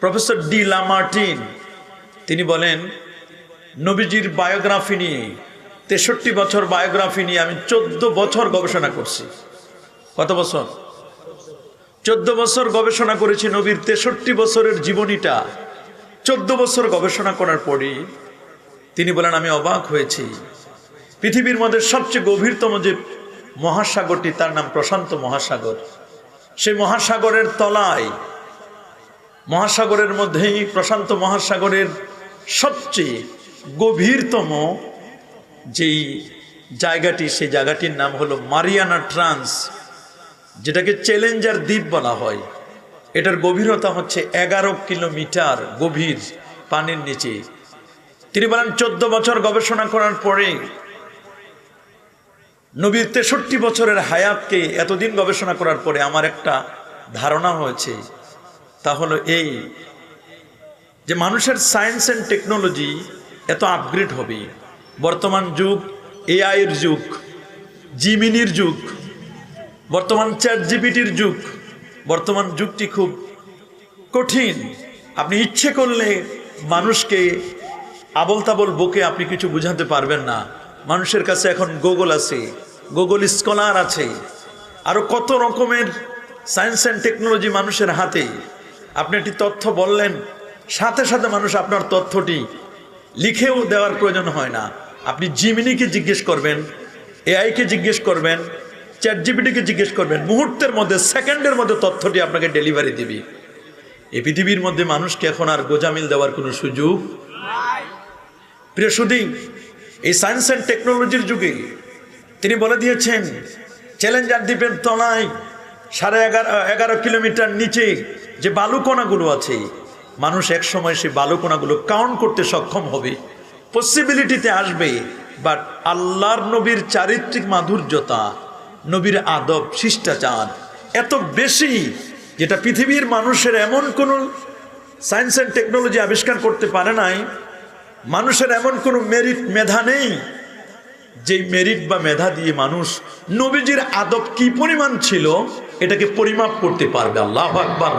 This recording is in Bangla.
প্রফেসর ডি লামার্টিন, তিনি বলেন, নবীজির বায়োগ্রাফি নিয়ে, তেষট্টি বছর বায়োগ্রাফি নিয়ে আমি চোদ্দ বছর গবেষণা করছি। কত বছর? চোদ্দ বছর গবেষণা করেছি নবীর তেষট্টি বছরের জীবনীটা। চোদ্দ বছর গবেষণা করার পরই তিনি বলেন, আমি অবাক হয়েছি। পৃথিবীর মধ্যে সবচেয়ে গভীরতম যে মহাসাগরটি, তার নাম প্রশান্ত মহাসাগর। সেই মহাসাগরের তলায় মহাসাগরের মধ্যেই প্রশান্ত মহাসাগরের সবচেয়ে গভীরতম যেই জায়গাটি, সেই জায়গাটির নাম হলো মারিয়ানা ট্রান্স, যেটাকে চ্যালেঞ্জার দ্বীপ বলা হয়। এটার গভীরতা হচ্ছে এগারো কিলোমিটার গভীর পানির নিচে। তিনি বলেন, চোদ্দ বছর গবেষণা করার পরে নবীর তেষট্টি বছরের হায়াতকে এতদিন গবেষণা করার পরে আমার একটা ধারণা হয়েছে তা হলো এই যে মানুষের সায়েন্স অ্যান্ড টেকনোলজি এত আপগ্রেড হবে। বর্তমান যুগ এআইয়ের যুগ জিমিনির যুগ, বর্তমান চ্যাট জিপিটির যুগ, বর্তমান যুগটি খুব কঠিন। আপনি ইচ্ছে করলে মানুষকে আবল তাবল বকে আপনি কিছু বুঝাতে পারবেন না। মানুষের কাছে এখন গুগল আছে গুগল স্কলার আছে। আরও কত রকমের সায়েন্স অ্যান্ড টেকনোলজি মানুষের হাতে। আপনি একটি তথ্য বললেন, সাথে সাথে মানুষ আপনার তথ্যটি লিখেও দেওয়ার প্রয়োজন হয় না। আপনি জিমিনিকে জিজ্ঞেস করবেন, এআইকে জিজ্ঞেস করবেন চ্যাট জিপিটিকে জিজ্ঞেস করবেন, মুহূর্তের মধ্যে, সেকেন্ডের মধ্যে তথ্যটি আপনাকে ডেলিভারি দিবি। এই পৃথিবীর মধ্যে মানুষকে এখন আর গোজামিল দেওয়ার কোনো সুযোগ প্রিয় সুদী এই সায়েন্স অ্যান্ড টেকনোলজির যুগে তিনি বলে দিয়েছেন, চ্যালেঞ্জার দ্বীপের তলায় সাড়ে এগারো এগারো কিলোমিটার নিচে যে বালুকণাগুলো আছে, মানুষ এক সময় সেই বালুকণাগুলো কাউন্ট করতে সক্ষম হবে। পসিবিলিটিতে আসবে বাট আল্লাহর নবীর চারিত্রিক মাধুর্যতা, নবীর আদব, শিষ্টাচার এত বেশি যেটা পৃথিবীর মানুষের এমন কোনো সায়েন্স অ্যান্ড টেকনোলজি আবিষ্কার করতে পারে নাই, মানুষের এমন কোনো মেরিট মেধা নেই যে মেরিট বা মেধা দিয়ে মানুষ নবীজির আদব কি পরিমাণ ছিল এটাকে পরিমাপ করতে পারবে আল্লাহ আকবার